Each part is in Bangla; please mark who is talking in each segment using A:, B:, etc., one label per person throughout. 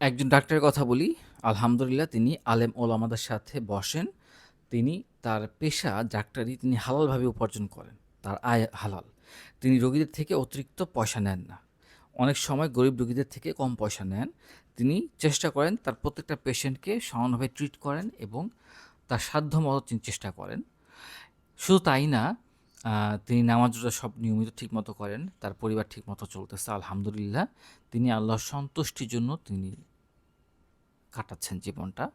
A: একজন ডাক্তারের কথা বলি। আলহামদুলিল্লাহ তিনি আলেম ওলামাদের সাথে বসেন। তিনি তার পেশা ডাক্তারি তিনি হালালভাবে উপার্জন করেন। তার আয় হালাল। তিনি রোগীদের থেকে অতিরিক্ত পয়সা নেন না। অনেক সময় গরিব রোগীদের থেকে কম পয়সা নেন। তিনি চেষ্টা করেন তার প্রত্যেকটা পেশেন্টকে সমানভাবে ট্রিট করেন এবং তার সাধ্য মতো তিনি চেষ্টা করেন। শুধু তাই না তিনি নামাজ রোজা সব নিয়মিত ঠিক মতো করেন। তার পরিবার ঠিক মতো চলতেছে। আলহামদুলিল্লাহ, তিনি আল্লাহর সন্তুষ্টির জন্য তিনি কাটাচ্ছেন জীবনটা,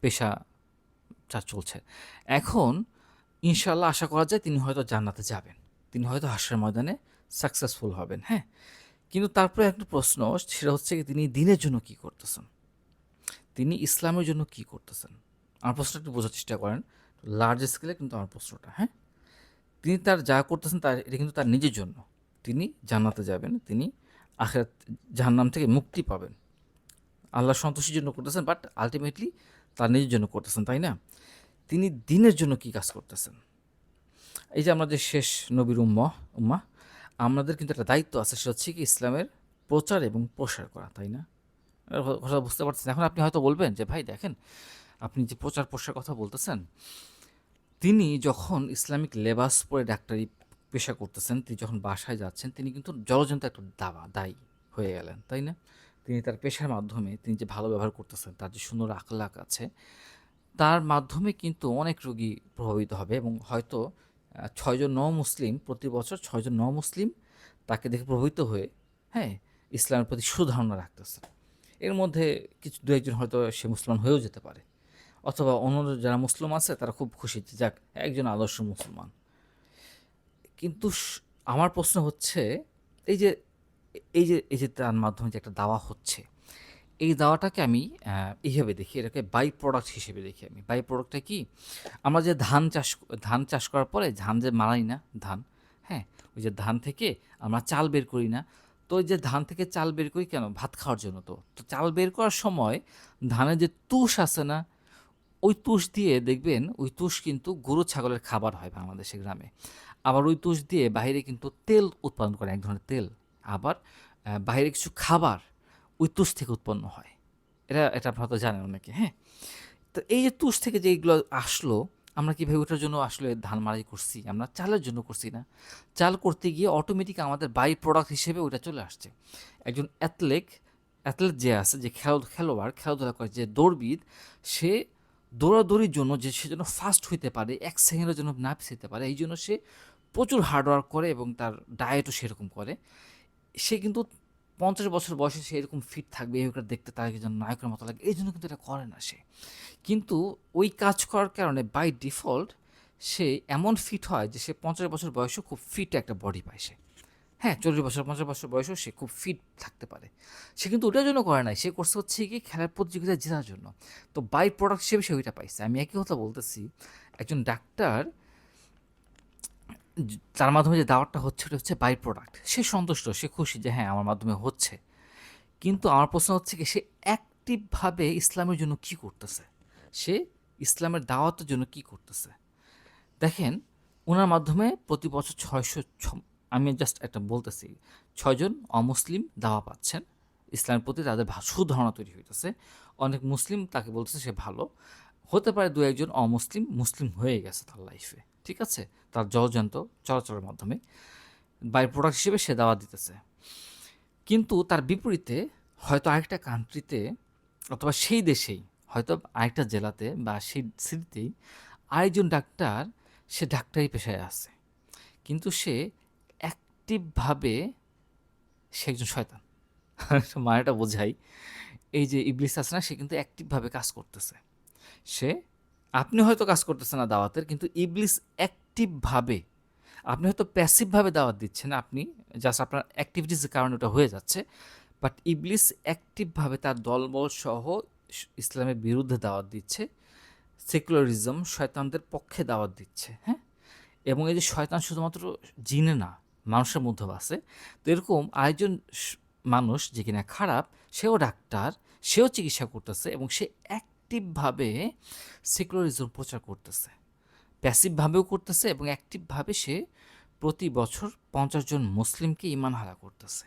A: পেশা যা চলছে। এখন ইনশাল্লাহ আশা করা যায় তিনি হয়তো জান্নাতে যাবেন। তিনি হয়তো হাসের ময়দানে সাকসেসফুল হবেন হ্যাঁ? কিন্তু তারপরে একটা প্রশ্ন, সেটা হচ্ছে কি তিনি দিনের জন্য কি করতেছেন? তিনি ইসলামের জন্য কি করতেছেন? আমার প্রশ্নটা একটু বোঝার চেষ্টা করেন। লার্জ স্কেলে কিন্তু আমার প্রশ্নটা হ্যাঁ? তিনি তার যা করতেছেন তার, এটা কিন্তু তার নিজের জন্য। তিনি জান্নাতে যাবেন, তিনি আখেরাত জাহান্নাম থেকে মুক্তি পাবেন। আল্লাহ সন্তোষের জন্য করতেছেন বাট আলটিমেটলি তার নিজের জন্য করতেছেন, তাই না? তিনি দিনের জন্য কি কাজ করতেছেন? এই যে আমরা যে শেষ নবীর উম্মা উম্মা, আমাদের কিন্তু একটা দায়িত্ব আছে, সেটা হচ্ছে কি ইসলামের প্রচার এবং প্রসার করা, তাই না? কথা বুঝতে পারছেন এখন আপনি হয়তো বলবেন যে, ভাই, দেখেন, আপনি যে প্রচার প্রসার কথা বলতেছেন, তিনি যখন ইসলামিক লেবাস পরে ডাক্তারি পেশা করতেছেন, তিনি যখন বাসায় যাচ্ছেন, তিনি কিন্তু জলজন্ত একটা দাবা, দায়ী হয়ে গেলেন, তাই না? তিনি তার পেশার মাধ্যমে তিনি যে ভালো ব্যবহার করতেছেন, তার যে সুন্দর আখলাক আছে, তার মাধ্যমে কিন্তু অনেক রোগী প্রভাবিত হবে এবং হয়তো ছয়জন ন মুসলিম প্রতি বছর ছয়জন ন মুসলিম তাকে দেখে প্রভাবিত হয়ে হ্যাঁ ইসলামের প্রতি সুধারণা রাখতেছে এর মধ্যে কিছু দু একজন হয়তো সে মুসলমান হয়েও যেতে পারে। অথবা অন্য যারা মুসলিম আছে, তারা খুব খুশি যে যাক, একজন আদর্শ মুসলমান। কিন্তু আমার প্রশ্ন হচ্ছে, এই যে এই যে এই যে তার মাধ্যমে যে একটা দাওয়া হচ্ছে, এই দাওয়াটাকে আমি এইভাবে দেখি, এটাকে বাই প্রোডাক্ট হিসেবে দেখি আমি। বাই প্রোডাক্টটা কি? আমরা যে ধান চাষ ধান চাষ করার পরে, ধান যে মারাই না, ধান হ্যাঁ? ওই যে ধান থেকে আমরা চাল বের করি না। তো ওই যে ধান থেকে চাল বের করি কেন? ভাত খাওয়ার জন্য তো। তো চাল বের করার সময় ধানের যে তুষ আছে না, ওই তুষ দিয়ে দেখবেন, ওই তুষ কিন্তু গরু ছাগলের খাবার হয় বাংলাদেশে, গ্রামে। আবার ওই তুষ দিয়ে বাইরে কিন্তু তেল উৎপাদন করে, এক ধরনের তেল। আবার বাইরে কিছু খাবার ওই তুষ থেকে উৎপন্ন হয়। এটা এটা আপনারা তো জানেন অনেকে হ্যাঁ? তো এই যে তুষ থেকে যে এইগুলো আসলো, আমরা কীভাবে ওটার জন্য আসলে ধান মারাই করছি? আমরা চালের জন্য করছি না। চাল করতে গিয়ে অটোমেটিক আমাদের বাই প্রোডাক্ট হিসেবে ওটা চলে আসছে। একজন অ্যাথলেট অ্যাথলেট যে আছে, যে খেল, খেলোয়াড়, খেলাধুলা করে, যে দৌড়বিদ, সে দৌড়াদৌড়ির জন্য যে, সে যেন ফাস্ট হইতে পারে, এক সেকেন্ডের জন্য না পিছাইতে পারে, এই জন্য সে প্রচুর হার্ডওয়ার্ক করে এবং তার ডায়েটও সেরকম করে। সে কিন্তু পঞ্চাশ বছর বয়সে সে এরকম ফিট থাকবে এরকম দেখতে তার যেন নায়কের মতো লাগে, এই জন্য কিন্তু এটা করে না সে। কিন্তু ওই কাজ করার কারণে বাই ডিফল্ট সে এমন ফিট হয় যে সে পঞ্চাশ বছর বয়সেও খুব ফিট একটা বডি পায় সে। হ্যাঁ চল্লিশ বছর, পঞ্চাশ বছর বয়সেও সে খুব ফিট থাকতে পারে। সে কিন্তু ওটার জন্য করে নাই, সে করছে হচ্ছে কি খেলার প্রতিযোগিতায় জেতার জন্য। তো বাই প্রোডাক্ট হিসেবে সে ওইটা পাইছে। আমি একই কথা বলতেছি, একজন ডাক্তার তার মাধ্যমে যে দাওয়াতটা হচ্ছে, ওটা হচ্ছে বাই প্রোডাক্ট সে সন্তুষ্ট, সে খুশি যে হ্যাঁ আমার মাধ্যমে হচ্ছে। কিন্তু আমার প্রশ্ন হচ্ছে কি, সে অ্যাক্টিভভাবে ইসলামের জন্য কি করতেছে? সে ইসলামের দাওয়াতের জন্য কি করতেছে? দেখেন ওনার মাধ্যমে প্রতি বছর ছয়শো আমি জাস্ট একটা বলতেছি ছয়জন অমুসলিম দাওয়া পাচ্ছেন। ইসলামের প্রতি তাদের সুধারণা তৈরি হইতেছে। অনেক মুসলিম তাকে বলতেছে সে ভালো। হতে পারে দু একজন অমুসলিম, মুসলিম হয়ে গেছে তার লাইফে ঠিক আছে? তার জলজন্ত চলাচলের মাধ্যমে বাই প্রোডাক্ট হিসেবে সে দাওয়া দিতেছে। কিন্তু তার বিপরীতে হয়তো আরেকটা কান্ট্রিতে অথবা সেই দেশেই, হয়তো আরেকটা জেলাতে বা সেই সিটিতেই আরেকজন ডাক্তার, সে ডাক্তারি পেশায় আছে। কিন্তু সে অ্যাক্টিভভাবে সে একজন শয়তান। মানেটা বোঝাই, এই যে ইবলিস আছে না, সে কিন্তু অ্যাক্টিভভাবে কাজ করতেছে। সে আপনি হয়তো কাজ করতেছেন না দাওয়াতের, কিন্তু ইবলিস অ্যাক্টিভভাবে আপনি হয়তো প্যাসিভভাবে দাওয়াত দিচ্ছেন, আপনি জাস্ট আপনার অ্যাক্টিভিটিসের কারণে ওটা হয়ে যাচ্ছে বাট ইবলিস অ্যাক্টিভভাবে তার দলবল সহ ইসলামের বিরুদ্ধে দাওয়াত দিচ্ছে সেকুলারিজম শয়তানদের পক্ষে দাওয়াত দিচ্ছে হ্যাঁ? এবং এই যে শয়তান শুধুমাত্র জিনে না, মানুষের মধ্যেও আছে, তো এরকম আরেকজন মানুষ যে কিনা খারাপ, সেও ডাক্তার, সেও চিকিৎসা করতেছে এবং সে অ্যাক্টিভভাবে সেকুলারিজম প্রচার করতেছে। প্যাসিভভাবেও করতেছে এবং অ্যাক্টিভভাবে সে প্রতি বছর পঞ্চাশ জন মুসলিমকে ইমান হারা করতেছে।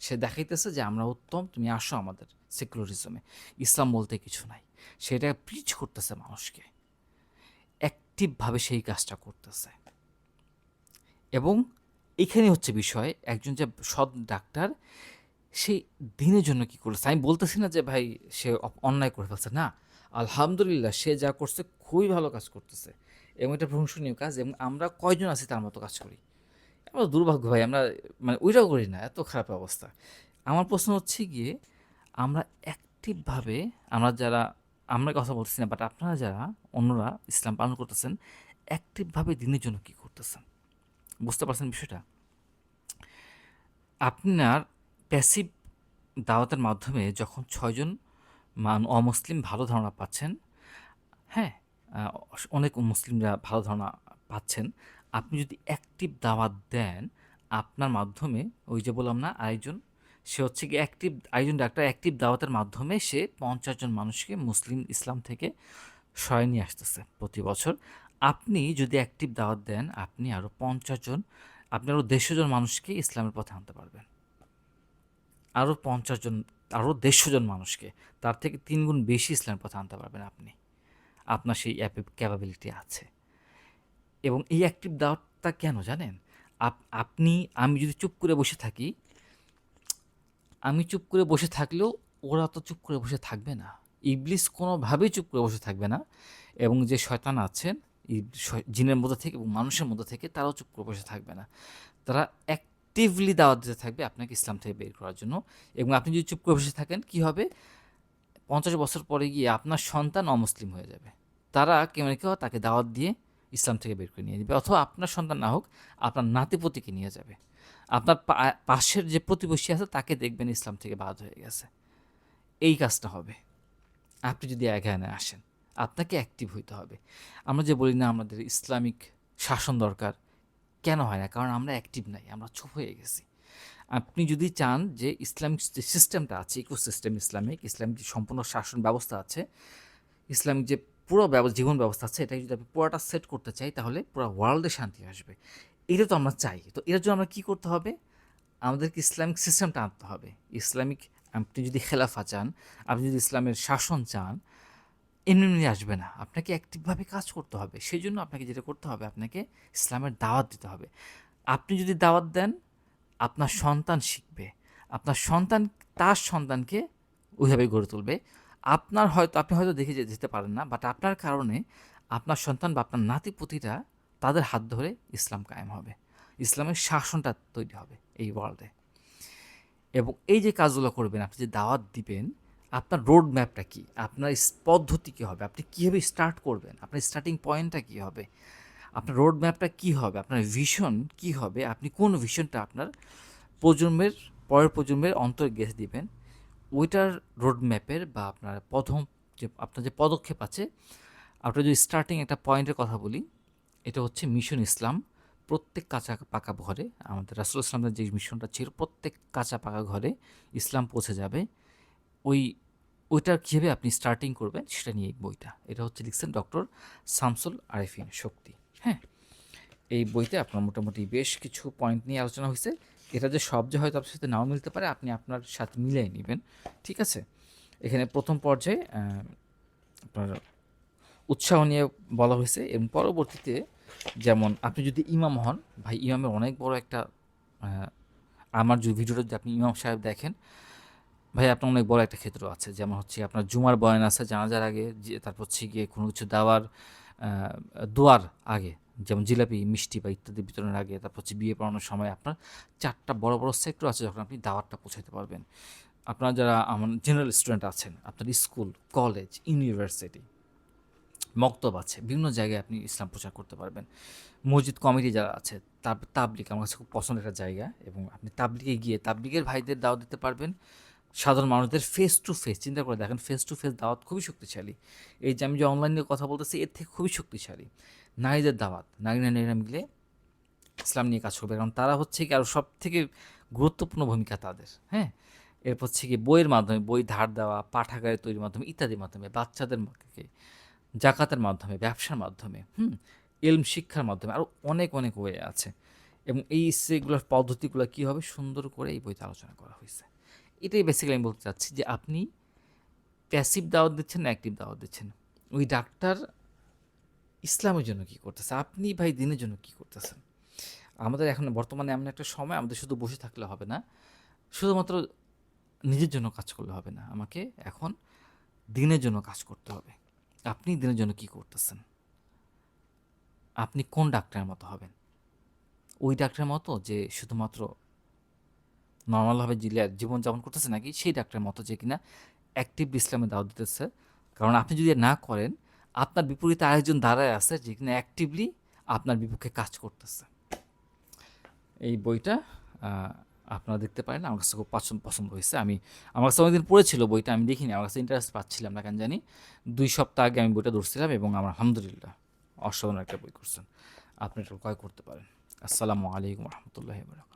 A: সে দেখাইতেছে যে, আমরা উত্তম, তুমি আসো আমাদের সেকুলারিজমে ইসলাম বলতে কিছু নাই। সেটা প্রিচ করতেছে মানুষকে। অ্যাক্টিভভাবে সেই কাজটা করতেছে। এবং এখানে হচ্ছে বিষয়, একজন যে সৎ ডাক্তার সেই দিনের জন্য কি করেছে আমি বলতেছি না যে, ভাই, সে অন্যায় করে ফেলছে। না। আলহামদুলিল্লাহ, সে যা করছে খুবই ভালো কাজ করতেছে। এবং এটা প্রশংসনীয় কাজ এবং আমরা কয়জন আছি তার মতো কাজ করি? আমরা দুর্ভাগ্য ভাই, আমরা মানে ওইটাও করি না, এত খারাপ অবস্থা। আমার প্রশ্ন হচ্ছে গিয়ে, আমরা অ্যাক্টিভভাবে আমরা যারা, আমরা কথা বলতেছি না বাট আপনারা যারা, অন্যরা ইসলাম পালন করতেছেন অ্যাক্টিভভাবে দিনের জন্য কী করতেছেন? বুঝতে পারছেন বিষয়টা? আপনার প্যাসিভ দাওয়াতের মাধ্যমে যখন ছয়জন মান অমুসলিম ভালো ধারণা পাচ্ছেন। হ্যাঁ অনেক মুসলিমরা ভালো ধারণা পাচ্ছেন। আপনি যদি অ্যাক্টিভ দাওয়াত দেন, আপনার মাধ্যমে, ওই যে বললাম না আয়োজন সে হচ্ছে কি অ্যাক্টিভ আয়োজন ডাক্তার অ্যাক্টিভ দাওয়াতের মাধ্যমে সে পঞ্চাশ জন মানুষকে মুসলিম ইসলাম থেকে সরাই নিয়ে আসতেছে প্রতি বছর। আপনি যদি অ্যাক্টিভ দাওয়াত দেন, আপনি আরও পঞ্চাশ জন, আপনি আরও দেড়শো জন মানুষকে ইসলামের পথে আনতে পারবেন। আরও পঞ্চাশ জন আরও দেড়শো জন মানুষকে, তার থেকে তিন গুণ বেশি ইসলামের পথে আনতে পারবেন আপনি। আপনার সেই অ্যাপে ক্যাপাবিলিটি আছে। এবং এই অ্যাক্টিভ দাওয়াতটা কেন জানেন? আপ- আপনি, আমি যদি চুপ করে বসে থাকি, আমি চুপ করে বসে থাকলেও ওরা তো চুপ করে বসে থাকবে না। ইবলিস কোনোভাবেই চুপ করে বসে থাকবে না। এবং যে শয়তান আছেন জিনের মধ্যে থেকে এবং মানুষের মধ্যে থেকে তারাও চুপ করে বসে থাকবে না। তারা অ্যাক্টিভলি দাওয়াত দিতে থাকবে আপনাকে ইসলাম থেকে বের করার জন্য। এবং আপনি যদি চুপ করে বসে থাকেন, কি হবে? পঞ্চাশ বছর পরে গিয়ে আপনার সন্তান অমুসলিম হয়ে যাবে। তারা কেমন কেউ তাকে দাওয়াত দিয়ে ইসলাম থেকে বের করে নিয়ে যাবে অথবা আপনার সন্তান না হোক, আপনার নাতিপতিকে নিয়ে যাবে। আপনার পাশের যে প্রতিবেশী আছে, তাকে দেখবেন ইসলাম থেকে বাদ হয়ে গেছে। এই কাজটা হবে। আপনি যদি এখানে আসেন, আপনাকে অ্যাক্টিভ হইতে হবে। আমরা যে বলি না, আমাদের ইসলামিক শাসন দরকার। কেন হয় না? কারণ আমরা অ্যাক্টিভ নাই, আমরা চুপ হয়ে গেছি। আপনি যদি চান যে ইসলামিক যে সিস্টেমটা আছে ইকোসিস্টেম ইসলামিক ইসলামিক যে সম্পূর্ণ শাসন ব্যবস্থা আছে, ইসলামিক যে পুরো জীবন ব্যবস্থা আছে, এটাকে যদি আপনি পুরোটা সেট করতে চাই, তাহলে পুরো ওয়ার্ল্ডে শান্তি আসবে। এটা তো আমরা চাই। তো এর জন্য আমরা কী করতে হবে? আমাদেরকে ইসলামিক সিস্টেমটা আনতে হবে। ইসলামিক, আপনি যদি খেলাফা চান, আপনি যদি ইসলামের শাসন চান এমনি এমনি আসবে না। আপনাকে অ্যাক্টিভভাবে কাজ করতে হবে। সেই জন্য আপনাকে যেটা করতে হবে, আপনাকে ইসলামের দাওয়াত দিতে হবে। আপনি যদি দাওয়াত দেন, আপনার সন্তান শিখবে। আপনার সন্তান, তার সন্তানকে ওইভাবে গড়ে তুলবে। আপনার হয়তো, আপনি হয়তো দেখে যেতে পারেন না বাট আপনার কারণে আপনার সন্তান বা আপনার নাতিপুতিরা তাদের হাত ধরে ইসলাম কায়েম হবে। ইসলামের শাসনটা তৈরি হবে এই ওয়ার্ল্ডে এবং এই যে কাজগুলো করবেন, আপনি যে দাওয়াত দিবেন আপনার রোড ম্যাপটা কী? আপনার পদ্ধতি কী হবে? আপনি কীভাবে স্টার্ট করবেন? আপনার স্টার্টিং পয়েন্টটা কী হবে? আপনার রোড ম্যাপটা কী হবে? আপনার ভিশন কী হবে? আপনি কোন ভিশনটা আপনার প্রজন্মের, পরের প্রজন্মের অন্তর গেছে দিবেন? ওইটার রোড ম্যাপের বা আপনার প্রথম যে, আপনার যে পদক্ষেপ আছে আপনার যদি স্টার্টিং একটা পয়েন্টের কথা বলি, এটা হচ্ছে মিশন ইসলাম। প্রত্যেক কাঁচা পাকা ঘরে, আমাদের রাসুল ইসলামের যে মিশনটা ছিল, প্রত্যেক কাঁচা পাকা ঘরে ইসলাম পৌঁছে যাবে। ওই ওইটার কীভাবে আপনি স্টার্টিং করবেন সেটা নিয়ে বইটা। এটা হচ্ছে লিখছেন ডক্টর শামসুল আরিফিন শক্তি। হ্যাঁ এই বইতে আপনার মোটামুটি বেশ কিছু পয়েন্ট নিয়ে আলোচনা হয়েছে। এটা যে সব যে হয়তো আপনার সাথে নাও মিলতে পারে, আপনি আপনার সাথে মিলিয়ে নেবেন, ঠিক আছে? এখানে প্রথম পর্যায়ে আপনার উৎসাহ নিয়ে বলা হয়েছে। এবং পরবর্তীতে যেমন আপনি যদি ইমাম হন, ভাই ইমামের অনেক বড় একটা আমার যে ভিডিওটা যদি আপনি ইমাম সাহেব দেখেন ভাই, আপনার অনেক বড় একটা ক্ষেত্র আছে। যেমন হচ্ছে আপনার জুমার বয়ান আছে জানাজার আগে তারপর হচ্ছে গিয়ে কোনো কিছু দেওয়ার দোয়ার আগে, যেমন জিলাপি, মিষ্টি বা ইত্যাদি বিতরণের আগে, তারপর হচ্ছে বিয়ে পড়ানোর সময় আপনার চারটা বড় বড় সেক্টর আছে যখন আপনি দাওয়াতটা পৌঁছাতে পারবেন। আপনারা যারা আমার জেনারেল স্টুডেন্ট আছেন, আপনার স্কুল কলেজ ইউনিভার্সিটি মক্তব আছে, বিভিন্ন জায়গায় আপনি ইসলাম প্রচার করতে পারবেন। মসজিদ কমিটি যারা আছে তাব তাবলিক আমার কাছে খুব পছন্দের একটা জায়গা এবং আপনি তাবলিগে গিয়ে তাবলিগের ভাইদের দাওয়াত দিতে পারবেন। সাধারণ মানুষদের ফেস টু ফেস চিন্তা করে দেখেন ফেস টু ফেস দাওয়াত খুবই শক্তিশালী। এই যে আমি যে অনলাইনে কথা বলতেছি, এর থেকে খুবই শক্তিশালী। নারীদের দাওয়াত নারী নারীরা মিলে ইসলাম নিয়ে কাজ করবে। কারণ তারা হচ্ছে কি আরও সব থেকে গুরুত্বপূর্ণ ভূমিকা তাদের হ্যাঁ? এরপর হচ্ছে কি বইয়ের মাধ্যমে, বই ধার দেওয়া পাঠাগারে তৈরির মাধ্যমে, ইত্যাদির মাধ্যমে, বাচ্চাদের জাকাতের মাধ্যমে, ব্যবসার মাধ্যমে, হুম? এলম শিক্ষার মাধ্যমে আরও অনেক অনেক ওয়ে আছে। এবং এই সেগুলোর পদ্ধতিগুলো কী হবে? সুন্দর করে এই বইতে আলোচনা করা হয়েছে। এটাই বেসিক্যালি আমি বলতে চাচ্ছি যে আপনি প্যাসিভ দাওয়াত দিচ্ছেন না অ্যাক্টিভ দাওয়াত দিচ্ছেন। ওই ডাক্তার ইসলামের জন্য কি করতেছে? আপনি ভাই দিনের জন্য কি করতেছেন? আমাদের এখন বর্তমানে এমন একটা সময়, আমাদের শুধু বসে থাকলে হবে না, শুধুমাত্র নিজের জন্য কাজ করলে হবে না, আমাকে এখন দিনের জন্য কাজ করতে হবে। আপনি দিনের জন্য কি করতেছেন? আপনি কোন ডাক্তারের মতো হবেন? ওই ডাক্তারের মতো যে শুধুমাত্র নর্মালভাবে জীবনযাপন করতেছে নাকি সেই ডাক্তারের মতো যে কিনা অ্যাক্টিভ ইসলামে দাওয়াত দিতেছে। কারণ আপনি যদি না করেন, আপনার বিপরীতে আরেকজন দাঁড়ায় আছে যে কিনা অ্যাক্টিভলি আপনার বিপক্ষে কাজ করতেছে। এই বইটা আপনারা দেখতে পারেন, আমার কাছে খুব পছন্দ পছন্দ হয়েছে। আমি, আমার কাছে অনেকদিন পড়েছিল বইটা, আমি দেখিনি, আমার কাছে ইন্টারেস্ট পাচ্ছিলাম না, কেন জানি। দুই সপ্তাহ আগে আমি বইটা ধরছিলাম এবং আমার আলহামদুলিল্লাহ অসাধারণ একটা বই করছেন। আপনি এটা ক্রয় করতে পারেন। আসসালামু আলাইকুম রহমতুল্লাহ বরাকাত